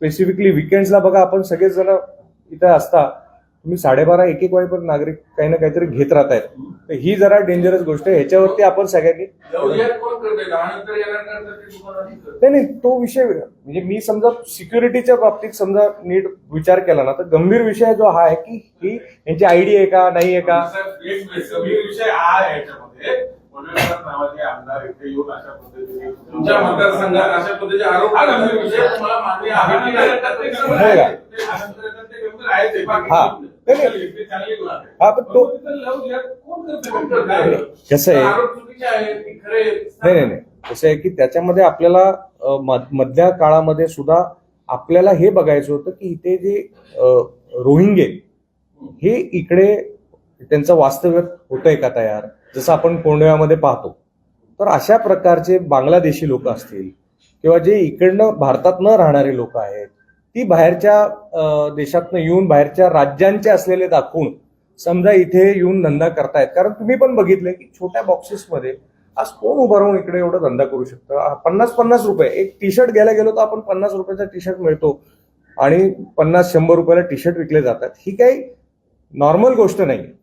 Specifically विकेंड्सला बघा आपण सगळेच जण इथं असता तुम्ही साडेबारा एक एक वाजेपर्यंत नागरिक काही ना काहीतरी घेत राहत आहेत तर ही जरा डेंजरस गोष्ट आहे. ह्याच्यावरती आपण सगळ्यांनी. नाही नाही तो विषय. म्हणजे मी समजा सिक्युरिटीच्या बाबतीत समजा नीट विचार केला ना तर गंभीर विषय जो हा आहे की ही यांची आयडी आहे का नाही आहे का? हा आहे याच्यामध्ये वडीलनाथ नावाचे आमदार इथे येऊन अशा पद्धतीने तुमच्या मतदारसंघात अशा पद्धतीचे आरोप हा गंभीर विषय तुम्हाला मान्य आहे. की नाही? आहे. कसं की खरे आहेत? नाही नाही नाही. कसं आहे की त्याच्यामध्ये आपल्याला मधल्या काळामध्ये सुद्धा आपल्याला हे बघायचं होतं की इथे जे रोहिंगे हे इकडे त्यांचं वास्तव्य होतंय का तयार? जसं आपण कोंडव्यामध्ये पाहतो. तर अशा प्रकारचे बांगलादेशी लोक असतील किंवा जे इकडनं भारतात न राहणारे लोक आहेत ती बाहेरच्या देशातनं येऊन बाहेरच्या राज्यांचे असलेले दाखवून समजा इथे येऊन धंदा करतायत. कारण तुम्ही पण बघितलंय की छोट्या बॉक्सेसमध्ये आज कोण उभं राहून इकडे एवढा धंदा करू शकतो? पन्नास पन्नास रुपये. एक टी शर्ट घ्यायला गेलो तर आपण पन्नास रुपयाचा टी शर्ट मिळतो आणि पन्नास शंभर रुपयाला टी शर्ट विकले जातात. ही काही नॉर्मल गोष्ट नाही.